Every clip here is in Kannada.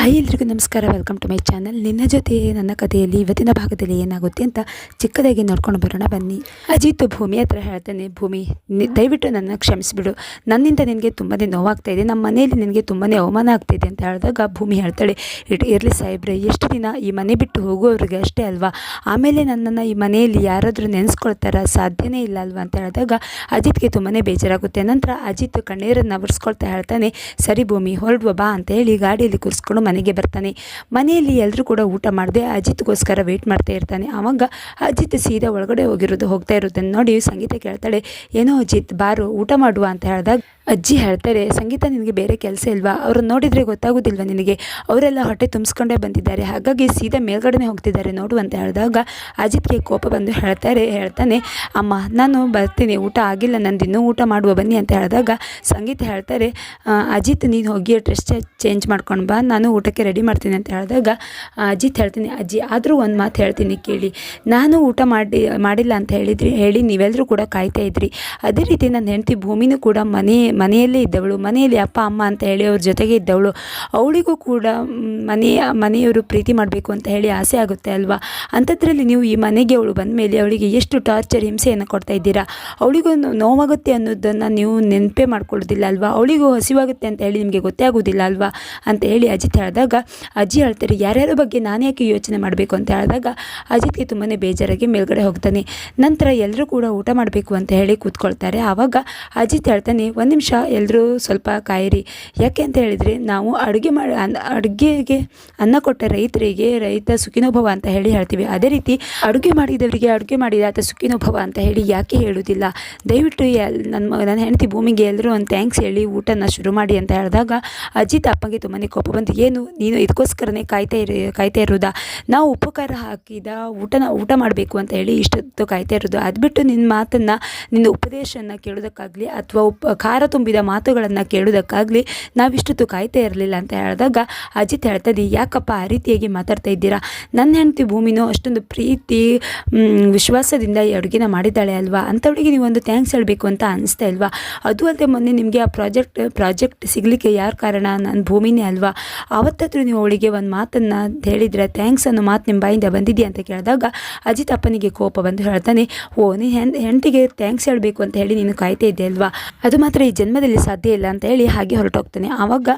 ಹಾಯ್, ಎಲ್ರಿಗೂ ನಮಸ್ಕಾರ. ವೆಲ್ಕಮ್ ಟು ಮೈ ಚಾನಲ್ ನಿನ್ನ ಜೊತೆ ನನ್ನ ಕಥೆಯಲ್ಲಿ ಇವತ್ತಿನ ಭಾಗದಲ್ಲಿ ಏನಾಗುತ್ತೆ ಅಂತ ಚಿಕ್ಕದಾಗಿ ನೋಡ್ಕೊಂಡು ಬರೋಣ. ಬನ್ನಿ. ಅಜಿತ್ ಭೂಮಿ ಹತ್ರ ಹೇಳ್ತಾನೆ. ಭೂಮಿ ದಯವಿಟ್ಟು ನನ್ನ ಕ್ಷಮಿಸಿಬಿಡು. ನನ್ನಿಂದ ನಿನಗೆ ತುಂಬಾ ನೋವಾಗ್ತಾ ಇದೆ. ನಮ್ಮ ಮನೆಯಲ್ಲಿ ನಿನಗೆ ತುಂಬಾ ಅವಮಾನ ಆಗ್ತಾಯಿದೆ ಅಂತ ಹೇಳಿದಾಗ ಭೂಮಿ ಹೇಳ್ತಾಳೆ ಇಟ್ ಇರಲಿ ಸಾಹೇಬ್ರೆ, ಎಷ್ಟು ದಿನ ಈ ಮನೆ ಬಿಟ್ಟು ಹೋಗುವವ್ರಿಗೆ ಅಷ್ಟೇ ಅಲ್ವಾ? ಆಮೇಲೆ ನನ್ನನ್ನು ಈ ಮನೆಯಲ್ಲಿ ಯಾರಾದರೂ ನೆನೆಸ್ಕೊಳ್ತಾರ? ಸಾಧ್ಯನೇ ಇಲ್ಲ ಅಲ್ವಾ? ಅಂತ ಹೇಳಿದಾಗ ಅಜಿತ್ಗೆ ತುಂಬಾ ಬೇಜಾರಾಗುತ್ತೆ. ನಂತರ ಅಜಿತ್ ಕಣ್ಣೀರನ್ನು ಒರೆಸ್ಕೊಳ್ತಾ ಹೇಳ್ತಾನೆ, ಸರಿ ಭೂಮಿ, ಹೊರಡುವ, ಬಾ ಅಂತ ಹೇಳಿ ಗಾಡಿಯಲ್ಲಿ ಕೂರಿಸ್ಕೊಂಡು ಮನೆಗೆ ಬರ್ತಾನೆ. ಮನೆಯಲ್ಲಿ ಎಲ್ಲರೂ ಕೂಡ ಊಟ ಮಾಡದೆ ಅಜಿತ್ಗೋಸ್ಕರ ವೆಯ್ಟ್ ಮಾಡ್ತಾ ಇರ್ತಾನೆ. ಅವಾಗ ಅಜಿತ್ ಸೀದಾ ಒಳಗಡೆ ಹೋಗಿರೋದು ಹೋಗ್ತಾ ಇರೋದನ್ನು ನೋಡಿ ಸಂಗೀತ ಕೇಳ್ತಾಳೆ. ಏನೋ ಅಜಿತ್, ಬಾರು, ಊಟ ಮಾಡುವ ಅಂತ ಹೇಳಿದಾಗ ಅಜ್ಜಿ ಹೇಳ್ತಾರೆ, ಸಂಗೀತ ನಿನಗೆ ಬೇರೆ ಕೆಲಸ ಇಲ್ವಾ? ಅವ್ರನ್ನ ನೋಡಿದರೆ ಗೊತ್ತಾಗೋದಿಲ್ವಾ ನಿನಗೆ? ಅವರೆಲ್ಲ ಹೊಟ್ಟೆ ತುಂಬಿಸ್ಕೊಂಡೇ ಬಂದಿದ್ದಾರೆ. ಹಾಗಾಗಿ ಸೀದಾ ಮೇಲ್ಗಡೆನೇ ಹೋಗ್ತಿದ್ದಾರೆ ನೋಡು ಅಂತ ಹೇಳಿದಾಗ ಅಜಿತ್ಗೆ ಕೋಪ ಬಂದು ಹೇಳ್ತಾರೆ, ಹೇಳ್ತಾನೆ, ಅಮ್ಮ, ನಾನು ಬರ್ತೀನಿ, ಊಟ ಆಗಿಲ್ಲ, ನಂದು ಇನ್ನೂ ಊಟ ಮಾಡುವ, ಬನ್ನಿ ಅಂತ ಹೇಳಿದಾಗ ಸಂಗೀತ ಹೇಳ್ತಾರೆ ಅಜಿತ್, ನೀನು ಹೋಗಿ ಡ್ರೆಸ್ ಚೇಂಜ್ ಮಾಡ್ಕೊಂಡು ಬಾ, ನಾನು ಊಟಕ್ಕೆ ರೆಡಿ ಮಾಡ್ತೀನಿ ಅಂತ ಹೇಳಿದಾಗ ಅಜ್ಜಿ ಹೇಳ್ತೀನಿ, ಅಜ್ಜಿ, ಆದರೂ ಒಂದು ಮಾತು ಹೇಳ್ತೀನಿ ಕೇಳಿ. ನಾನು ಊಟ ಮಾಡಿ, ಮಾಡಿಲ್ಲ ಅಂತ ಹೇಳಿದ್ರಿ, ಹೇಳಿ ನೀವೆಲ್ಲರೂ ಕೂಡ ಕಾಯ್ತಾ ಇದ್ರಿ. ಅದೇ ರೀತಿ ನನ್ನ ಹೆಂಡತಿ ಭೂಮಿನೂ ಕೂಡ ಮನೆ, ಮನೆಯಲ್ಲೇ ಇದ್ದವಳು. ಮನೆಯಲ್ಲಿ ಅಪ್ಪ, ಅಮ್ಮ ಅಂತ ಹೇಳಿ ಅವ್ರ ಜೊತೆಗೆ ಇದ್ದವಳು. ಅವಳಿಗೂ ಕೂಡ ಮನೆಯ, ಮನೆಯವರು ಪ್ರೀತಿ ಮಾಡಬೇಕು ಅಂತ ಹೇಳಿ ಆಸೆ ಆಗುತ್ತೆ ಅಲ್ವಾ? ಅಂಥದ್ರಲ್ಲಿ ನೀವು ಈ ಮನೆಗೆ ಅವಳು ಬಂದ ಮೇಲೆ ಅವಳಿಗೆ ಎಷ್ಟು ಟಾರ್ಚರ್ ಹಿಂಸೆಯನ್ನು ಕೊಡ್ತಾ ಇದ್ದೀರಾ? ಅವಳಿಗೂ ನೋವಾಗುತ್ತೆ ಅನ್ನೋದನ್ನು ನೀವು ನೆನಪೇ ಮಾಡ್ಕೊಳ್ಳೋದಿಲ್ಲ ಅಲ್ವಾ? ಅವಳಿಗೂ ಹಸಿವಾಗುತ್ತೆ ಅಂತ ಹೇಳಿ ನಿಮಗೆ ಗೊತ್ತೇ ಆಗೋದಿಲ್ಲ ಅಲ್ವಾ? ಅಂತ ಹೇಳಿ ಅಜಿತ್ ಹೇಳಿದಾಗ, ಅಜ್ಜಿ ಹೇಳ್ತಾರೆ, ಯಾರ್ಯಾರ ಬಗ್ಗೆ ನಾನು ಯಾಕೆ ಯೋಚನೆ ಮಾಡಬೇಕು? ಅಂತ ಹೇಳಿದಾಗ, ಅಜಿತ್ಗೆ ತುಂಬಾ ಬೇಜಾರಾಗಿ ಮೇಲ್ಗಡೆ ಹೋಗ್ತಾನೆ. ನಂತರ ಎಲ್ಲರೂ ಕೂಡ ಊಟ ಮಾಡಬೇಕು ಅಂತ ಹೇಳಿ ಕೂತ್ಕೊಳ್ತಾರೆ. ಆವಾಗ ಅಜಿತ್ ಹೇಳ್ತಾನೆ, ಒಂದು ನಿಮಿಷ ಎಲ್ಲರೂ ಸ್ವಲ್ಪ ಕಾಯಿರಿ. ಯಾಕೆ ಅಂತ ಹೇಳಿದರೆ, ನಾವು ಅಡುಗೆ ಮಾಡಿ ಅನ್ನ ಅಡುಗೆಗೆ ಅನ್ನ ಕೊಟ್ಟ ರೈತರಿಗೆ ರೈತ ಸುಖಿನೋಭವ ಅಂತ ಹೇಳಿ ಹೇಳ್ತೀವಿ. ಅದೇ ರೀತಿ ಅಡುಗೆ ಮಾಡಿದವರಿಗೆ ಅಡುಗೆ ಮಾಡಿದ ಆತ ಸುಖಿನೋಭವ ಅಂತ ಹೇಳಿ ಯಾಕೆ ಹೇಳುವುದಿಲ್ಲ ದಯವಿಟ್ಟು ನನ್ನ ನನ್ನ ಹೆಂಡತಿ ಭೂಮಿಗೆ ಎಲ್ಲರೂ ಒಂದು ಥ್ಯಾಂಕ್ಸ್ ಹೇಳಿ ಊಟನ ಶುರು ಮಾಡಿ ಅಂತ ಹೇಳಿದಾಗ, ಅಜಿತ್ ಅಪ್ಪಗೆ ತುಂಬಾ ಕೋಪ ಬಂದು ಏನು ನೀನು ಇದಕ್ಕೋಸ್ಕರನೇ ಕಾಯ್ತಾ ಇರ, ಕಾಯ್ತಾ ಇರೋದಾ ನಾವು ಉಪಕಾರ ಹಾಕಿದ ಊಟನ, ಊಟ ಮಾಡಬೇಕು ಅಂತ ಹೇಳಿ ಇಷ್ಟೊತ್ತು ಕಾಯ್ತಾ ಇರೋದು ಅದು ಬಿಟ್ಟು ನಿನ್ನ ಮಾತನ್ನು, ನಿನ್ನ ಉಪದೇಶನ ಕೇಳೋದಕ್ಕಾಗಲಿ ಅಥವಾ ಉಪ, ಖಾರ ತುಂಬಿದ ಮಾತುಗಳನ್ನು ಕೇಳೋದಕ್ಕಾಗಲಿ ನಾವಿಷ್ಟೊತ್ತು ಕಾಯ್ತಾ ಇರಲಿಲ್ಲ ಅಂತ ಹೇಳಿದಾಗ ಅಜಿತ್ ಹೇಳ್ತದೆ ಯಾಕಪ್ಪ ಆ ರೀತಿಯಾಗಿ ಮಾತಾಡ್ತಾ ಇದ್ದೀರಾ? ನನ್ನ ಹೆಂಡತಿ ಭೂಮಿನೂ ಅಷ್ಟೊಂದು ಪ್ರೀತಿ ವಿಶ್ವಾಸದಿಂದ ಈ ಅಡುಗೆನ ಮಾಡಿದ್ದಾಳೆ ಅಲ್ವಾ? ಅಂಥವಳಿಗೆ ನೀವು ಒಂದು ಥ್ಯಾಂಕ್ಸ್ ಹೇಳಬೇಕು ಅಂತ ಅನಿಸ್ತಾ ಇಲ್ವಾ? ಅದು ಅಲ್ಲದೆ ಮೊನ್ನೆ ನಿಮಗೆ ಆ ಪ್ರಾಜೆಕ್ಟ್ ಪ್ರಾಜೆಕ್ಟ್ ಸಿಗಲಿಕ್ಕೆ ಯಾರು ಕಾರಣ? ನನ್ನ ಭೂಮಿನೇ ಅಲ್ವಾ? ಆವತ್ತಾದರೂ ನೀವು ಅವಳಿಗೆ ಒಂದು ಮಾತನ್ನು ಹೇಳಿದರೆ ಥ್ಯಾಂಕ್ಸ್ ಅನ್ನೋ ಮಾತು ನಿಮ್ಮ ಬಾಯಿಂದ ಬಂದಿದೆಯಾ ಅಂತ ಕೇಳಿದಾಗ, ಅಜಿತ್ ಅಪ್ಪನಿಗೆ ಕೋಪ ಬಂದು ಹೇಳ್ತಾನೆ, ಓ, ನೀ ಹೆಣ್, ಹೆಂಡತಿಗೆ ಥ್ಯಾಂಕ್ಸ್ ಹೇಳಬೇಕು ಅಂತ ಹೇಳಿ ನೀನು ಕಾಯ್ತಾ ಇದ್ದೆ ಅಲ್ವಾ? ಅದು ಮಾತ್ರ ಈ ಜನ್ಮದಲ್ಲಿ ಸಾಧ್ಯ ಇಲ್ಲ ಅಂತ ಹೇಳಿ ಹಾಗೆ ಹೊರಟೋಗ್ತಾನೆ. ಆವಾಗ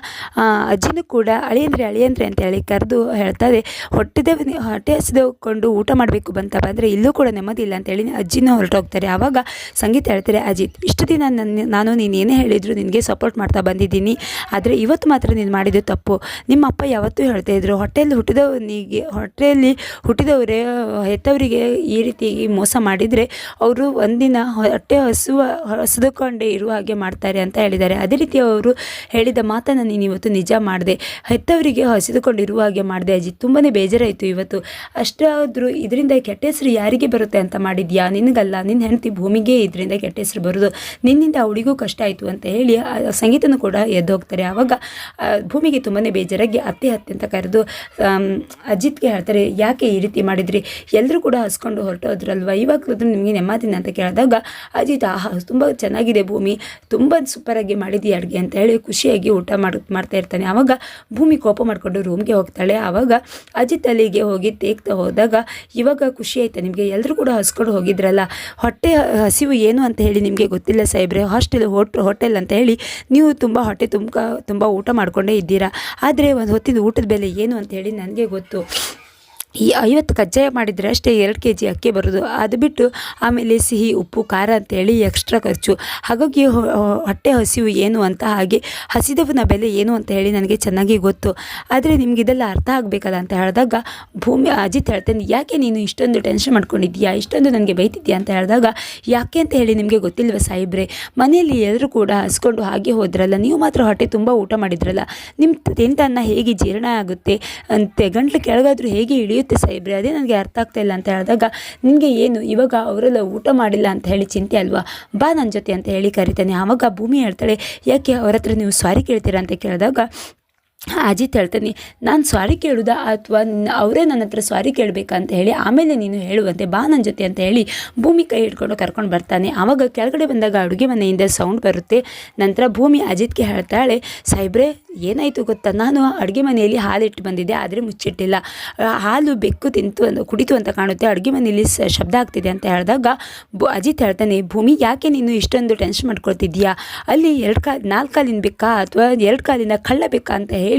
ಅಜ್ಜಿನೂ ಕೂಡ ಅಳಿಯಂದ್ರೆ ಅಳಿಯಂದ್ರೆ ಅಂತ ಹೇಳಿ ಕರೆದು ಹೇಳ್ತಾರೆ ಹೊಟ್ಟೆದವನಿ ಹೊಟ್ಟೆ ಹಸಿದುಕೊಂಡು ಊಟ ಮಾಡಬೇಕು ಬಂತ ಬಂದರೆ ಇಲ್ಲೂ ಕೂಡ ನೆಮ್ಮದಿ ಇಲ್ಲ ಅಂತೇಳಿ ಅಜ್ಜಿನೂ ಹೊರಟೋಗ್ತಾರೆ. ಆವಾಗ ಸಂಗೀತ ಹೇಳ್ತಾರೆ, ಅಜಿತ್, ಇಷ್ಟು ದಿನ ನನ್ನ ನಾನು ನೀನು ಏನೇ ಹೇಳಿದ್ರು ನಿನಗೆ ಸಪೋರ್ಟ್ ಮಾಡ್ತಾ ಬಂದಿದ್ದೀನಿ, ಆದರೆ ಇವತ್ತು ಮಾತ್ರ ನೀನು ಮಾಡಿದ್ದು ತಪ್ಪು. ನಿಮ್ಮ ಅಪ್ಪ ಯಾವತ್ತೂ ಹೇಳ್ತಾ ಇದ್ರು, ಹೊಟ್ಟೆಯಲ್ಲಿ ಹುಟ್ಟಿದವನಿಗೆ, ಹೊಟ್ಟೆಯಲ್ಲಿ ಹುಟ್ಟಿದವರೇ, ಹೆತ್ತವರಿಗೆ ಈ ರೀತಿ ಮೋಸ ಮಾಡಿದರೆ ಅವರು ಒಂದಿನ ಹೊಟ್ಟೆ ಹಸುವ, ಹಸಿದುಕೊಂಡೇ ಇರುವ ಹಾಗೆ ಮಾಡ್ತಾರೆ ಅಂತ ಹೇಳಿದ್ದಾರೆ. ಅದೇ ರೀತಿ ಅವರು ಹೇಳಿದ ಮಾತನ್ನು ನೀನು ಇವತ್ತು ನಿಜ ಮಾಡಿದೆ. ಹೆತ್ತವರಿಗೆ ಹಸಿದುಕೊಂಡಿರುವ ಹಾಗೆ ಮಾಡಿದೆ ಅಜ್ಜಿ ತುಂಬಾ ಬೇಜಾರಾಯಿತು ಇವತ್ತು. ಅಷ್ಟಾದರೂ ಇದರಿಂದ ಕೆಟ್ಟ ಹೆಸರು ಯಾರಿಗೆ ಬರುತ್ತೆ ಅಂತ ಮಾಡಿದ್ಯಾ? ನಿನಗಲ್ಲ ನಿನ್ನ ಹೆಂಡತಿ ಭೂಮಿಗೆ ಇದರಿಂದ ಕೆಟ್ಟ ಹೆಸರು ಬರೋದು. ನಿನ್ನಿಂದ ಅವಳಿಗೂ ಕಷ್ಟ ಆಯಿತು ಅಂತ ಹೇಳಿ ಸಂಗೀತನೂ ಕೂಡ ಎದ್ದು ಹೋಗ್ತಾರೆ. ಆವಾಗ ಭೂಮಿಗೆ ತುಂಬಾ ಬೇಜಾರಾಗಿ ಅತ್ತೆ ಅತ್ತೆ ಅಂತ ಕರೆದು ಅಜಿತ್ಗೆ ಹೇಳ್ತಾರೆ, ಯಾಕೆ ಈ ರೀತಿ ಮಾಡಿದ್ರಿ? ಎಲ್ಲರೂ ಕೂಡ ಹಸ್ಕೊಂಡು ಹೊರಟೋದ್ರಲ್ವ? ಇವಾಗಲೂ ನಿಮಗೆ ನೆಮ್ಮದಿನ ಅಂತ ಕೇಳಿದಾಗ, ಅಜಿತ್, ಆಹಾ, ತುಂಬ ಚೆನ್ನಾಗಿದೆ ಭೂಮಿ, ತುಂಬ ಸೂಪರಾಗಿ ಮಾಡಿದ್ದೀಯ ಅಡುಗೆ ಅಂತ ಹೇಳಿ ಖುಷಿಯಾಗಿ ಊಟ ಮಾಡಿ, ಮಾಡ್ತಾ ಇರ್ತಾನೆ. ಆವಾಗ ಭೂಮಿ ಕೋಪ ಮಾಡಿಕೊಂಡು ರೂಮ್ಗೆ ಹೋಗ್ತಾಳೆ. ಆವಾಗ ಅಜಿತ್ ಅಲ್ಲಿಗೆ ಹೋಗಿ ತೇಗ್ತಾ ಹೋದಾಗ, ಇವಾಗ ಖುಷಿ ಆಯ್ತಾ ನಿಮಗೆ? ಎಲ್ಲರೂ ಕೂಡ ಹಸ್ಕೊಂಡು ಹೋಗಿದ್ರಲ್ಲ? ಹೊಟ್ಟೆ ಹಸಿವು ಏನು ಅಂತ ಹೇಳಿ ನಿಮಗೆ ಗೊತ್ತಿಲ್ಲ ಸಾಹೇಬ್ರೆ? ಹಾಸ್ಟೆಲ್ ಹೋಟ್ ಹೋಟೆಲ್ ಅಂತ ಹೇಳಿ ನೀವು ತುಂಬ ಹೊಟ್ಟೆ ತುಂಬ ತುಂಬ ಊಟ ಮಾಡಿಕೊಂಡೇ ಇದ್ದೀರಾ? ಆದರೆ ಒಂದು ಹೊತ್ತಿದ ಊಟದ ಬೆಲೆ ಏನು ಅಂತ ಹೇಳಿ ನನಗೆ ಗೊತ್ತು. ಈ ಐವತ್ತು ಕಜ್ಜಾಯ ಮಾಡಿದರೆ ಅಷ್ಟೇ ಎರಡು ಕೆ ಜಿ ಅಕ್ಕಿ ಬರೋದು. ಅದು ಬಿಟ್ಟು ಆಮೇಲೆ ಸಿಹಿ, ಉಪ್ಪು, ಖಾರ ಅಂತೇಳಿ ಎಕ್ಸ್ಟ್ರಾ ಖರ್ಚು. ಹಾಗಾಗಿ ಹೊಟ್ಟೆ ಹಸಿವು ಏನು ಅಂತ ಹಾಗೆ ಹಸಿದವನ ಬೆಲೆ ಏನು ಅಂತ ಹೇಳಿ ನನಗೆ ಚೆನ್ನಾಗಿ ಗೊತ್ತು. ಆದರೆ ನಿಮ್ಗೆ ಇದೆಲ್ಲ ಅರ್ಥ ಆಗಬೇಕಲ್ಲ ಅಂತ ಹೇಳಿದಾಗ ಭೂಮಿ ಅಜಿತ್ ಹೇಳ್ತೇನೆ, ಯಾಕೆ ನೀನು ಇಷ್ಟೊಂದು ಟೆನ್ಷನ್ ಮಾಡ್ಕೊಂಡಿದ್ದೀಯಾ? ಇಷ್ಟೊಂದು ನನಗೆ ಬೈತಿದ್ಯಾ ಅಂತ ಹೇಳಿದಾಗ, ಯಾಕೆ? ಅಂತ ಹೇಳಿ ನಿಮಗೆ ಗೊತ್ತಿಲ್ವ ಸಾಹೇಬ್ರೆ, ಮನೆಯಲ್ಲಿ ಎಲ್ಲರೂ ಕೂಡ ಹಸ್ಕೊಂಡು ಹಾಗೆ ಹೋದ್ರಲ್ಲ, ನೀವು ಮಾತ್ರ ಹೊಟ್ಟೆ ತುಂಬ ಊಟ ಮಾಡಿದ್ರಲ್ಲ ನಿಮ್ಮ ತಿಂತನ್ನ ಹೇಗೆ ಜೀರ್ಣ ಆಗುತ್ತೆ? ಅಂತೆ, ಗಂಟ್ಲು ಕೆಳಗಾದರೂ ಹೇಗೆ ಸಾಹೇಬ್ರೆ, ಅದೇ ನನಗೆ ಅರ್ಥ ಆಗ್ತಾ ಇಲ್ಲ ಅಂತ ಹೇಳಿದಾಗ ನಿಮಗೆ ಏನು? ಇವಾಗ ಅವರೆಲ್ಲ ಊಟ ಮಾಡಿಲ್ಲ ಅಂತ ಹೇಳಿ ಚಿಂತೆ ಅಲ್ವಾ? ಬಾ ನನ್ನ ಜೊತೆ ಅಂತ ಹೇಳಿ ಕರಿತಾನೆ. ಆವಾಗ ಭೂಮಿ ಹೇಳ್ತಾಳೆ, ಯಾಕೆ ಅವ್ರ ಹತ್ರ ನೀವು ಸಾರಿ ಕೇಳ್ತೀರಾ ಅಂತ ಕೇಳಿದಾಗ ಅಜಿತ್ ಹೇಳ್ತೇನೆ, ನಾನು ಸಾರಿ ಕೇಳುದ ಅಥವಾ ಅವರೇ ನನ್ನ ಹತ್ರ ಸಾರಿ ಕೇಳಬೇಕಂತ ಹೇಳಿ, ಆಮೇಲೆ ನೀನು ಹೇಳುವಂತೆ ಬಾ ನನ್ನ ಜೊತೆ ಅಂತ ಹೇಳಿ ಭೂಮಿ ಕೈ ಹಿಡ್ಕೊಂಡು ಕರ್ಕೊಂಡು ಬರ್ತಾನೆ. ಆವಾಗ ಕೆಳಗಡೆ ಬಂದಾಗ ಅಡುಗೆ ಮನೆಯಿಂದ ಸೌಂಡ್ ಬರುತ್ತೆ. ನಂತರ ಭೂಮಿ ಅಜಿತ್ಗೆ ಹೇಳ್ತಾಳೆ, ಸಾಹೇಬ್ರೆ, ಏನಾಯಿತು ಗೊತ್ತಾ? ನಾನು ಅಡುಗೆ ಮನೆಯಲ್ಲಿ ಹಾಲಿಟ್ಟು ಬಂದಿದ್ದೆ, ಆದರೆ ಮುಚ್ಚಿಟ್ಟಿಲ್ಲ. ಹಾಲು ಬೆಕ್ಕು ತಿಂತು ಅಂತ, ಕುಡಿತು ಅಂತ ಕಾಣುತ್ತೆ, ಅಡುಗೆ ಮನೆಯಲ್ಲಿ ಶಬ್ದ ಆಗ್ತಿದೆ ಅಂತ ಹೇಳಿದಾಗ ಬು ಅಜಿತ್ ಹೇಳ್ತಾನೆ, ಭೂಮಿ, ಯಾಕೆ ನೀನು ಇಷ್ಟೊಂದು ಟೆನ್ಷನ್ ಮಾಡ್ಕೊಳ್ತಿದ್ಯಾ ಅಲ್ಲಿ ಎರಡು ಕಾಲು ನಾಲ್ಕು ಕಾಲಿನ ಬೇಕಾ ಅಥವಾ ಎರಡು ಕಾಲಿನ ಕಳ್ಳ ಬೆಕ್ಕ ಅಂತ ಹೇಳಿ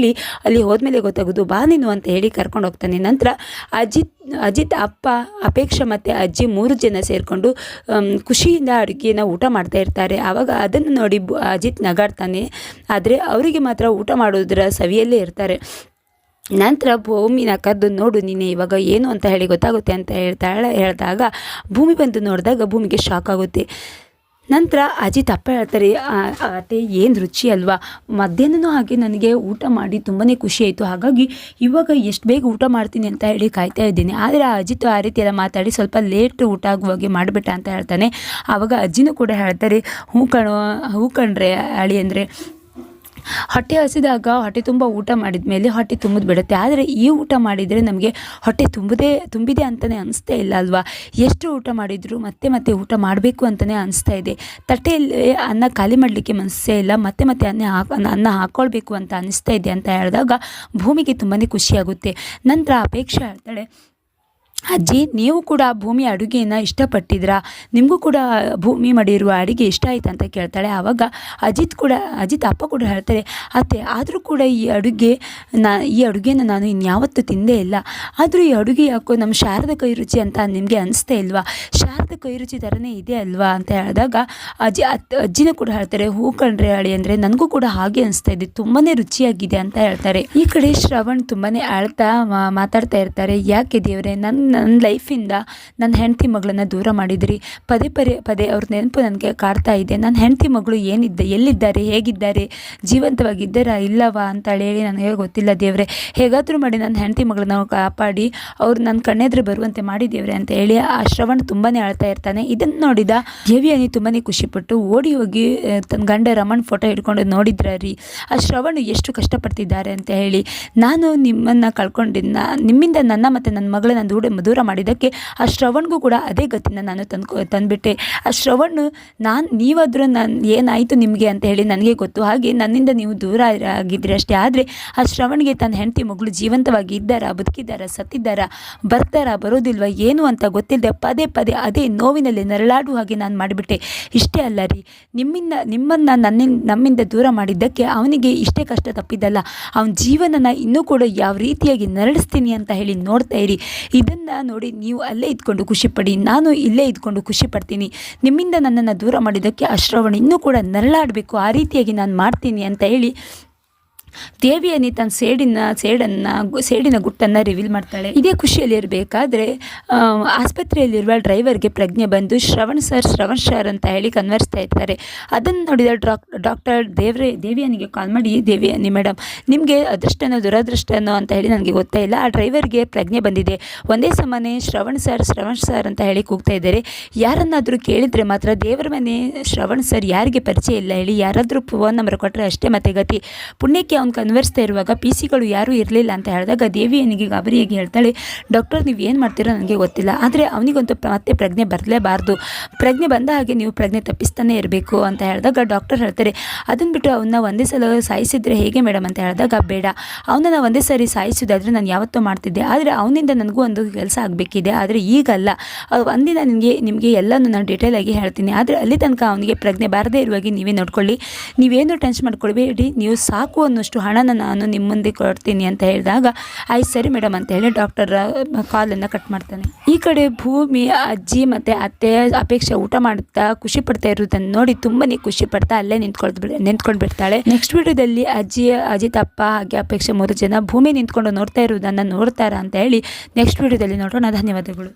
ಅಲ್ಲಿ ಹೋದ್ಮೇಲೆ ಗೊತ್ತಾಗೋದು, ಬಾ ನೀನು ಅಂತ ಹೇಳಿ ಕರ್ಕೊಂಡು ಹೋಗ್ತಾನೆ. ನಂತರ ಅಜಿತ್ ಅಜಿತ್ ಅಪ್ಪ ಅಪೇಕ್ಷಾ ಮತ್ತು ಅಜ್ಜಿ ಮೂರು ಜನ ಸೇರಿಕೊಂಡು ಖುಷಿಯಿಂದ ಅಡುಗೆನ ಊಟ ಮಾಡ್ತಾ ಇರ್ತಾರೆ. ಆವಾಗ ಅದನ್ನು ನೋಡಿ ಅಜಿತ್ ನಗಾಡ್ತಾನೆ. ಆದರೆ ಅವರಿಗೆ ಮಾತ್ರ ಊಟ ಮಾಡೋದರ ಸವಿಯಲ್ಲೇ ಇರ್ತಾರೆ. ನಂತರ ಭೂಮಿನ ಕರೆದು ನೋಡು ನೀನೆ, ಇವಾಗ ಏನು ಅಂತ ಹೇಳಿ ಗೊತ್ತಾಗುತ್ತೆ ಅಂತ ಹೇಳ್ತಾಳೆ ಹೇಳಿದಾಗ ಭೂಮಿ ಬಂದು ನೋಡಿದಾಗ ಭೂಮಿಗೆ ಶಾಕ್ ಆಗುತ್ತೆ. ನಂತರ ಅಜಿತ್ ಅಪ್ಪ ಹೇಳ್ತಾರೆ, "ಆ- ಅತ್ತೆ, ಏನು ರುಚಿ ಅಲ್ವಾ? ಮಧ್ಯಾಹ್ನನೂ ಹಾಗೆ ನನಗೆ ಊಟ ಮಾಡಿ ತುಂಬಾ ಖುಷಿ ಆಯಿತು. ಹಾಗಾಗಿ ಇವಾಗ ಎಷ್ಟು ಬೇಗ ಊಟ ಮಾಡ್ತೀನಿ ಅಂತ ಹೇಳಿ ಕಾಯ್ತಾ ಇದ್ದೀನಿ. ಆದರೆ ಅಜಿತ್ ಆ ರೀತಿ ಎಲ್ಲ ಮಾತಾಡಿ ಸ್ವಲ್ಪ ಲೇಟ್ ಊಟ ಆಗುವಾಗೆ ಮಾಡಿಬಿಟ್ಟ ಅಂತ ಹೇಳ್ತಾನೆ. ಆವಾಗ ಅಜ್ಜಿನೂ ಕೂಡ ಹೇಳ್ತಾರೆ, ಹೂ ಕಣೋ, ಹೂ ಕಣ್ರೆ, ಅಳಿ ಅಂದರೆ ಹೊಟ್ಟೆ ಹಸಿದಾಗ ಹೊಟ್ಟೆ ತುಂಬ ಊಟ ಮಾಡಿದ ಮೇಲೆ ಹೊಟ್ಟೆ ತುಂಬಿದ್ ಬಿಡುತ್ತೆ. ಆದರೆ ಈ ಊಟ ಮಾಡಿದರೆ ನಮಗೆ ಹೊಟ್ಟೆ ತುಂಬದೇ, ತುಂಬಿದೆ ಅಂತಲೇ ಅನಿಸ್ತಾ ಇಲ್ಲ ಅಲ್ವಾ? ಎಷ್ಟು ಊಟ ಮಾಡಿದರೂ ಮತ್ತೆ ಮತ್ತೆ ಊಟ ಮಾಡಬೇಕು ಅಂತಲೇ ಅನಿಸ್ತಾ ಇದೆ. ತಟ್ಟೆಯಲ್ಲಿ ಅನ್ನ ಖಾಲಿ ಮಾಡಲಿಕ್ಕೆ ಮನಸ್ಸೇ ಇಲ್ಲ. ಮತ್ತೆ ಮತ್ತೆ ಅನ್ನ ಹಾಕಿ, ಅನ್ನ ಹಾಕ್ಕೊಳ್ಬೇಕು ಅಂತ ಅನಿಸ್ತಾ ಇದೆ ಅಂತ ಹೇಳಿದಾಗ ಭೂಮಿಗೆ ತುಂಬಾ ಖುಷಿಯಾಗುತ್ತೆ. ನಂತರ ಅಪೇಕ್ಷೆ ಹೇಳ್ತಾಳೆ ಅಜ್ಜಿ, ನೀವು ಕೂಡ ಭೂಮಿ ಅಡುಗೆಯನ್ನು ಇಷ್ಟಪಟ್ಟಿದ್ರಾ ನಿಮಗೂ ಕೂಡ ಭೂಮಿ ಮಾಡಿರುವ ಅಡುಗೆ ಇಷ್ಟ ಆಯ್ತು ಅಂತ ಕೇಳ್ತಾಳೆ. ಆವಾಗ ಅಜಿತ್ ಕೂಡ, ಅಜಿತ್ ಅಪ್ಪ ಕೂಡ ಹೇಳ್ತಾರೆ, ಅತ್ತೆ, ಆದರೂ ಕೂಡ ಈ ಅಡುಗೆ ನಾ, ಈ ಅಡುಗೆನ ನಾನು ಇನ್ಯಾವತ್ತೂ ತಿಂದೇ ಇಲ್ಲ. ಆದರೂ ಈ ಅಡುಗೆ ಯಾಕೋ ನಮ್ಮ ಶಾರದ ಕೈ ರುಚಿ ಅಂತ ನಿಮಗೆ ಅನಿಸ್ತಾ ಇಲ್ವಾ? ಶಾರದ ಕೈ ರುಚಿ ಥರನೇ ಇದೆ ಅಲ್ವಾ ಅಂತ ಹೇಳಿದಾಗ ಅಜ್ಜಿ ಅತ್ ಅಜ್ಜಿನ ಕೂಡ ಹೇಳ್ತಾರೆ, ಹೂ ಕಂಡ್ರೆ ಅಳಿ ಅಂದರೆ ನನಗೂ ಕೂಡ ಹಾಗೆ ಅನಿಸ್ತಾ ಇದೆ ತುಂಬಾ ರುಚಿಯಾಗಿದೆ ಅಂತ ಹೇಳ್ತಾರೆ. ಈ ಕಡೆ ಶ್ರವಣ್ ತುಂಬಾ ಅಳ್ತಾ ಮಾತಾಡ್ತಾ ಇರ್ತಾರೆ, ಯಾಕೆ ದೇವರೇ ನನ್ನ ನನ್ನ ಲೈಫಿಂದ ನನ್ನ ಹೆಂಡತಿ ಮಗಳನ್ನ ದೂರ ಮಾಡಿದ್ರಿ? ಪದೇ ಪದೇ ಪದೇ ಅವ್ರ ನೆನಪು ನನಗೆ ಕಾಡ್ತಾ ಇದೆ ನನ್ನ ಹೆಂಡತಿ ಮಗಳು ಏನಿದ್ದ, ಎಲ್ಲಿದ್ದಾರೆ, ಹೇಗಿದ್ದಾರೆ, ಜೀವಂತವಾಗಿದ್ದಾರಾ ಇಲ್ಲವಾ ಅಂತ ಹೇಳಿ ನನಗೆ ಗೊತ್ತಿಲ್ಲ ದೇವರೇ, ಹೇಗಾದರೂ ಮಾಡಿ ನನ್ನ ಹೆಂಡತಿ ಮಗಳನ್ನ ಕಾಪಾಡಿ, ಅವ್ರು ನನ್ನ ಕಣ್ಣೆದ್ರೆ ಬರುವಂತೆ ಮಾಡಿ ದೇವ್ರೆ ಅಂತ ಹೇಳಿ ಆ ಶ್ರವಣ್ ತುಂಬಾ ಅಳ್ತಾ ಇರ್ತಾನೆ. ಇದನ್ನು ನೋಡಿದ ದೇವಿಯನಿ ತುಂಬಾ ಖುಷಿಪಟ್ಟು ಓಡಿ ಹೋಗಿ ತನ್ನ ಗಂಡ ರಮಣ್ ಫೋಟೋ ಹಿಡ್ಕೊಂಡು ನೋಡಿದ್ರ ರೀ? ಆ ಶ್ರವಣ್ ಎಷ್ಟು ಕಷ್ಟಪಡ್ತಿದ್ದಾರೆ ಅಂತ ಹೇಳಿ, ನಾನು ನಿಮ್ಮನ್ನು ಕಳ್ಕೊಂಡಿದ್ದ ನಿಮ್ಮಿಂದ ನನ್ನ ಮತ್ತು ನನ್ನ ಮಗಳನ್ನ ದೂರ ದೂರ ಮಾಡಿದ್ದಕ್ಕೆ ಆ ಶ್ರವಣ್ಗೂ ಕೂಡ ಅದೇ ಗತಿನ ನಾನು ತಂದ್ಕೊ ತಂದುಬಿಟ್ಟೆ. ಆ ಶ್ರವಣ್, ನಾನು ನೀವಾದರೂ ನಾನು ಏನಾಯಿತು ನಿಮಗೆ ಅಂತ ಹೇಳಿ ನನಗೆ ಗೊತ್ತು. ಹಾಗೆ ನನ್ನಿಂದ ನೀವು ದೂರ ಆಗಿದ್ರಿ ಅಷ್ಟೇ. ಆದರೆ ಆ ಶ್ರವಣ್ಗೆ ತನ್ನ ಹೆಂಡತಿ ಮಗಳು ಜೀವಂತವಾಗಿ ಇದ್ದಾರಾ, ಬದುಕಿದ್ದಾರಾ, ಸತ್ತಿದ್ದಾರಾ, ಬರ್ತಾರಾ, ಬರೋದಿಲ್ವಾ, ಏನು ಅಂತ ಗೊತ್ತಿಲ್ಲದೆ ಪದೇ ಪದೇ ಅದೇ ನೋವಿನಲ್ಲಿ ನರಳಾಡುವ ಹಾಗೆ ನಾನು ಮಾಡಿಬಿಟ್ಟೆ. ಇಷ್ಟೇ ಅಲ್ಲ ರೀ, ನಿಮ್ಮಿಂದ, ನಿಮ್ಮನ್ನು ನನ್ನಿಂದ ನಮ್ಮಿಂದ ದೂರ ಮಾಡಿದ್ದಕ್ಕೆ ಅವನಿಗೆ ಇಷ್ಟೇ ಕಷ್ಟ ತಪ್ಪಿದ್ದಲ್ಲ ಅವನ ಜೀವನನ ಇನ್ನೂ ಕೂಡ ಯಾವ ರೀತಿಯಾಗಿ ನರಳಿಸ್ತೀನಿ ಅಂತ ಹೇಳಿ ನೋಡ್ತಾ ಇರಿ. ಇದನ್ನು ನೋಡಿ ನೀವು ಅಲ್ಲೇ ಇದ್ಕೊಂಡು ಖುಷಿಪಡಿ ನಾನು ಇಲ್ಲೇ ಇದ್ಕೊಂಡು ಖುಷಿ ಪಡ್ತೀನಿ. ನಿಮ್ಮಿಂದ ನನ್ನನ್ನು ದೂರ ಮಾಡಿದ್ದಕ್ಕೆ ಅಶ್ರವಣ ಶ್ರವಣ ಇನ್ನೂ ಕೂಡ ನರಳಾಡಬೇಕು. ಆ ರೀತಿಯಾಗಿ ನಾನು ಮಾಡ್ತೀನಿ ಅಂತ ಹೇಳಿ ದೇವಿಯನಿ ತನ್ನ ಸೇಡಿನ, ಸೇಡನ್ನು ಸೇಡಿನ ಗುಟ್ಟನ್ನು ರಿವೀಲ್ ಮಾಡ್ತಾಳೆ. ಇದೇ ಖುಷಿಯಲ್ಲಿ ಇರಬೇಕಾದ್ರೆ ಆಸ್ಪತ್ರೆಯಲ್ಲಿರುವ ಡ್ರೈವರ್ಗೆ ಪ್ರಜ್ಞೆ ಬಂದು, ಶ್ರವಣ್ ಸರ್ ಶ್ರವಣ್ ಸರ್ ಅಂತ ಹೇಳಿ ಕನ್ವರ್ಸ್ತಾ ಇರ್ತಾರೆ ಅದನ್ನು ನೋಡಿದ ಡಾಕ್ ಡಾಕ್ಟರ್ ದೇವ್ರೆ ದೇವಿಯನಿಗೆ ಕಾಲ್ ಮಾಡಿ, ದೇವಿಯನಿ ಮೇಡಮ್ ನಿಮಗೆ ಅದೃಷ್ಟನೋ, ದುರದೃಷ್ಟನೋ ಅಂತ ಹೇಳಿ ನನಗೆ ಗೊತ್ತೇ ಇಲ್ಲ. ಆ ಡ್ರೈವರ್ಗೆ ಪ್ರಜ್ಞೆ ಬಂದಿದೆ. ಒಂದೇ ಸಮನೆ ಶ್ರವಣ್ ಸರ್ ಶ್ರವಣ್ ಸರ್ ಅಂತ ಹೇಳಿ ಕೂಗ್ತಾ ಇದ್ದಾರೆ. ಯಾರನ್ನಾದರೂ ಕೇಳಿದರೆ ಮಾತ್ರ ದೇವರ ಮನೆ ಶ್ರವಣ್ ಸರ್ ಯಾರಿಗೆ ಪರಿಚಯ ಇಲ್ಲ ಹೇಳಿ, ಯಾರಾದರೂ ಫೋನ್ ನಂಬರ್ ಕೊಟ್ಟರೆ ಅಷ್ಟೇ ಮತ್ತೆ ಗತಿ. ಪುಣ್ಯಕ್ಕೆ ಅವ್ನು ಕನ್ವರ್ಸ್ತಾ ಇರುವಾಗ ಪಿ ಸಿಗಳು ಯಾರೂ ಇರಲಿಲ್ಲ ಅಂತ ಹೇಳಿದಾಗ ದೇವಿ ದೇವಿಯನಿಗೆ ಗಾಬರಿಯಾಗಿ ಹೇಳ್ತಾಳೆ, ಡಾಕ್ಟರ್, ನೀವು ಏನು ಮಾಡ್ತೀರೋ ನನಗೆ ಗೊತ್ತಿಲ್ಲ, ಆದರೆ ಅವನಿಗಂತೂ ಮತ್ತೆ ಪ್ರಜ್ಞೆ ಬರಲೇಬಾರ್ದು. ಪ್ರಜ್ಞೆ ಬಂದ ಹಾಗೆ ನೀವು ಪ್ರಜ್ಞೆ ತಪ್ಪಿಸ್ತಾನೆ ಇರಬೇಕು, ಅಂತ ಹೇಳಿದಾಗ ಡಾಕ್ಟರ್ ಹೇಳ್ತಾರೆ ಅದನ್ನು ಬಿಟ್ಟು ಅವನ್ನ ಒಂದೇ ಸಲ ಸಾಯಿಸಿದ್ರೆ ಹೇಗೆ ಮೇಡಮ್ ಅಂತ ಹೇಳಿದಾಗ, ಬೇಡ, ಅವನನ್ನು ಒಂದೇ ಸಾರಿ ಸಾಯಿಸೋದಾದರೆ ನಾನು ಯಾವತ್ತೂ ಮಾಡ್ತಿದ್ದೆ, ಆದರೆ ಅವನಿಂದ ನನಗೂ ಒಂದು ಕೆಲಸ ಆಗಬೇಕಿದೆ, ಆದರೆ ಈಗಲ್ಲ. ಒಂದಿನ ನಿಮಗೆ ನಿಮಗೆ ಎಲ್ಲನೂ ನಾನು ಡೀಟೇಲ್ ಆಗಿ ಹೇಳ್ತೀನಿ, ಆದರೆ ಅಲ್ಲಿ ತನಕ ಅವನಿಗೆ ಪ್ರಜ್ಞೆ ಬಾರದೇ ಇರುವಾಗೆ ನೀವೇ ನೋಡ್ಕೊಳ್ಳಿ. ನೀವೇನು ಟೆನ್ಷನ್ ಮಾಡ್ಕೊಳ್ಬೇಡಿ, ನೀವು ಸಾಕು ಅನ್ನೋಷ್ಟು ಹಣನ ನಾನು ನಿಮ್ಮ ಮುಂದೆ ಕೊಡ್ತೀನಿ ಅಂತ ಹೇಳಿದಾಗ, ಆಯ್ತು ಸರಿ ಮೇಡಮ್ ಅಂತ ಹೇಳಿ ಡಾಕ್ಟರ್ ಕಾಲನ್ನು ಕಟ್ ಮಾಡ್ತಾನೆ. ಈ ಕಡೆ ಭೂಮಿ, ಅಜ್ಜಿ ಮತ್ತು ಅತ್ತೆ ಅಪೇಕ್ಷೆ ಊಟ ಮಾಡುತ್ತಾ ಖುಷಿ ಪಡ್ತಾ ಇರೋದನ್ನು ನೋಡಿ ತುಂಬನೇ ಖುಷಿ ಪಡ್ತಾ ಅಲ್ಲೇ ನಿಂತ್ಕೊಳ್ದು ನಿಂತ್ಕೊಂಡು ಬಿಡ್ತಾಳೆ ನೆಕ್ಸ್ಟ್ ವಿಡಿಯೋದಲ್ಲಿ ಅಜ್ಜಿ ಅಜಿತ್ ಅಪ್ಪ ಹಾಗೆ ಅಪೇಕ್ಷೆ ಮೂರು ಜನ ಭೂಮಿ ನಿಂತ್ಕೊಂಡು ನೋಡ್ತಾ ಇರೋದನ್ನು ನೋಡ್ತಾರ ಅಂತ ಹೇಳಿ ನೆಕ್ಸ್ಟ್ ವಿಡಿಯೋದಲ್ಲಿ ನೋಡೋಣ. ಧನ್ಯವಾದಗಳು.